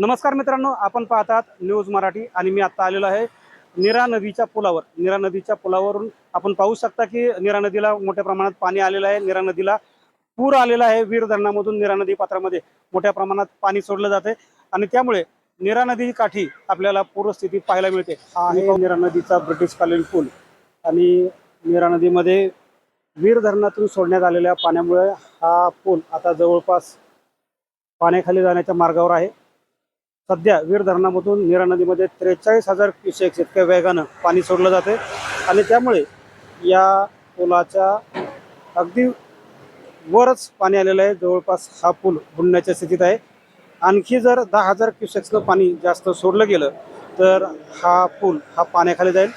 नमस्कार मित्रांनो आपण पाहतात न्यूज मराठी आणि मी आता आलेलो आहे निरा नदीच्या पुलावर. निरा नदीच्या पुलावरून आपण पाहू शकता की निरा नदीला मोठ्या प्रमाणात पाणी आलेलं आहे. निरा नदीला पूर आलेला आहे वीर धरणामधून निरा नदी पात्रामध्ये. मोठ्या प्रमाणात पाणी सोडलं जाते आणि त्यामुळे निरा नदी काठी आपल्याला पूरस्थिती पाहायला मिळते. हा आहे. निरा नदीचा ब्रिटिशकालीन पूल आणि निरा नदीमध्ये वीर धरणातून सोडण्यात आलेल्या पाण्यामुळे हा पूल आता जवळपास पाण्याखाली जाण्याच्या मार्गावर आहे. सध्या वीर धरणामधून नीरा नदीमध्ये त्रेचाळीस हजार क्युसेक्स इतक्या वेगानं पाणी सोडलं जाते. आणि त्यामुळे या पुलाच्या अगदी वरच पाणी आलेलं आहे. जवळपास हा पूल बुडण्याच्या स्थितीत आहे. आणखी जर दहा हजार क्युसेक्सनं पाणी जास्त सोडलं गेलं तर हा पूल हा पाण्याखाली जाईल.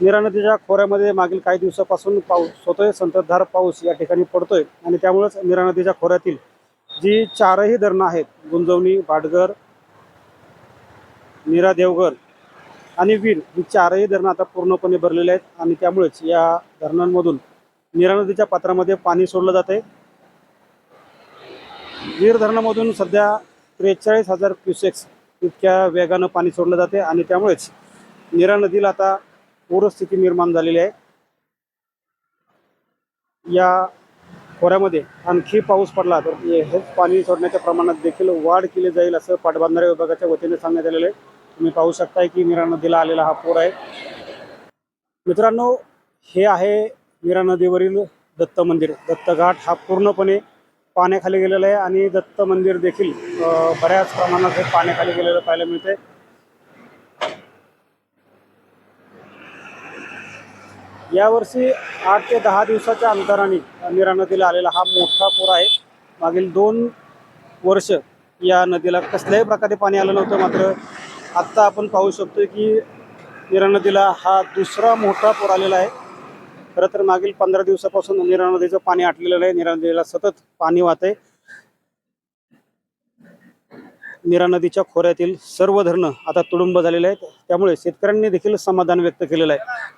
नीरा नदीच्या खोऱ्यामध्ये मागील काही दिवसापासून पाऊस होतोय. संततधार पाऊस या ठिकाणी पडतोय. आणि त्यामुळेच नीरा नदीच्या खोऱ्यातील जी चारही धरणं आहेत गुंजवणी भाटघर नीरा देवघर आणि वीर ही चारही धरणं आता पूर्णपणे भरलेली आहेत आणि त्यामुळेच या धरणांमधून नीरा नदीच्या पात्रामध्ये पाणी सोडलं जाते वीर धरणामधून सध्या त्रेचाळीस हजार क्युसेक्स इतक्या वेगानं पाणी सोडलं जाते आणि त्यामुळेच नीरा नदीला आता पूरस्थिती निर्माण झालेली आहे. या खोऱ्यामध्ये आणखी पाऊस पडला तर हे पाणी सोडण्याच्या प्रमाणात देखील वाढ केली जाईल असं पाटबंधारे विभागाच्या वतीने सांगण्यात आलेलं आहे. तुम्ही पाहू शकताय की मीरा नदीला आलेला हा पूर आहे. मित्रांनो हे आहे मीरा नदीवरील दत्त मंदिर. दत्तघाट हा पूर्णपणे पाण्याखाली गेलेला आहे आणि दत्त मंदिर देखील बऱ्याच प्रमाणात हे पाण्याखाली गेलेलं पाहायला मिळते यावर्षी आठ ते दहा दिवसाच्या अंतराने नीरा नदीला आलेला हा मोठा पूर आहे. मागील दोन वर्ष या नदीला कसल्याही प्रकारे पाणी आलं नव्हतं. मात्र आत्ता आपण पाहू शकतो की नीरा नदीला हा दुसरा मोठा पूर आलेला आहे. खरं तर मागील पंधरा दिवसापासून नीरा नदीचं पाणी आटलेलं आहे नीरा नदीला सतत पाणी वाहतंय नीरा नदीच्या खोऱ्यातील सर्व धरणं आता तुडुंब झालेले आहेत. त्यामुळे शेतकऱ्यांनी देखील समाधान व्यक्त केलेलं आहे.